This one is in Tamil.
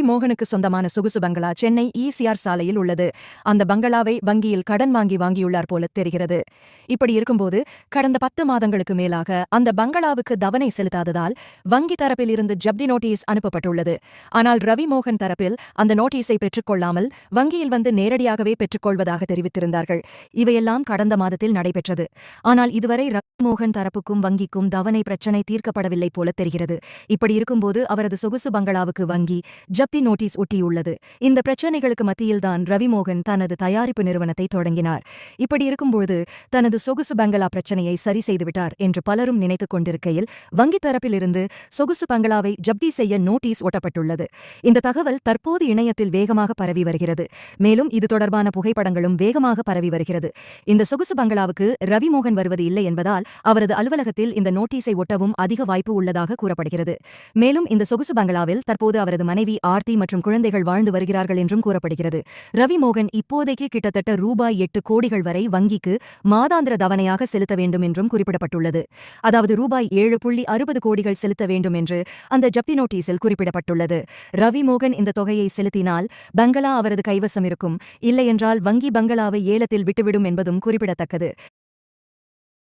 ரவி மோகனுக்கு சொந்தமான சொகுசு பங்களா சென்னை இசிஆர் சாலையில் உள்ளது. அந்த பங்களாவை வங்கியில் கடன் வாங்கி வாங்கியுள்ளார் போல தெரிகிறது. இப்படி இருக்கும்போது கடந்த பத்து மாதங்களுக்கு மேலாக அந்த பங்களாவுக்கு தவணை செலுத்தாததால் வங்கி தரப்பில் இருந்து ஜப்தி நோட்டீஸ் அனுப்பப்பட்டுள்ளது. ஆனால் ரவி மோகன் தரப்பில் அந்த நோட்டீஸை பெற்றுக்கொள்ளாமல் வங்கியில் வந்து நேரடியாகவே பெற்றுக்கொள்வதாக தெரிவித்திருந்தார்கள். இவையெல்லாம் கடந்த மாதத்தில் நடைபெற்றது. ஆனால் இதுவரை ரவி மோகன் தரப்புக்கும் வங்கிக்கும் தவணை பிரச்சினை தீர்க்கப்படவில்லை போல தெரிகிறது. இப்படி இருக்கும்போது அவரது சொகுசு பங்களாவுக்கு வங்கி ஜப் கத்தி நோட்டீஸ் ஒட்டியுள்ளது. இந்த பிரச்சினைகளுக்கு மத்தியில்தான் ரவிமோகன் தனது தயாரிப்பு நிறுவனத்தை தொடங்கினார். இப்படி இருக்கும்போது தனது சொகுசு பங்களா பிரச்சனையை சரி செய்துவிட்டார் என்று பலரும் நினைத்துக் கொண்டிருக்கையில் வங்கி தரப்பிலிருந்து சொகுசு பங்களாவை ஜப்தி செய்ய நோட்டீஸ் ஒட்டப்பட்டுள்ளது. இந்த தகவல் தற்போது இணையத்தில் வேகமாக பரவி வருகிறது. மேலும் இது தொடர்பான புகைப்படங்களும் வேகமாக பரவி வருகிறது. இந்த சொகுசு பங்களாவுக்கு ரவிமோகன் வருவது இல்லை என்பதால் அவரது அலுவலகத்தில் இந்த நோட்டீஸை ஒட்டவும் அதிக வாய்ப்பு உள்ளதாக கூறப்படுகிறது. மேலும் இந்த சொகுசு பங்களாவில் தற்போது அவரது மனைவி கார்த்தி மற்றும் குழந்தைகள் வாழ்ந்து வருகிறார்கள் என்றும் கூறப்படுகிறது. ரவி மோகன் இப்போதைக்கு கிட்டத்தட்ட ரூபாய் எட்டு கோடிகள் வரை வங்கிக்கு மாதாந்திர தவணையாக செலுத்த வேண்டும் என்றும் குறிப்பிடப்பட்டுள்ளது. அதாவது ரூபாய் ஏழு புள்ளி அறுபது கோடிகள் செலுத்த வேண்டும் என்று அந்த ஜப்தி நோட்டீஸில் குறிப்பிடப்பட்டுள்ளது. ரவி மோகன் இந்த தொகையை செலுத்தினால் பங்களா அவரது கைவசம் இருக்கும். இல்லையென்றால் வங்கி பங்களாவை ஏலத்தில் விட்டுவிடும் என்பதும் குறிப்பிடத்தக்கது.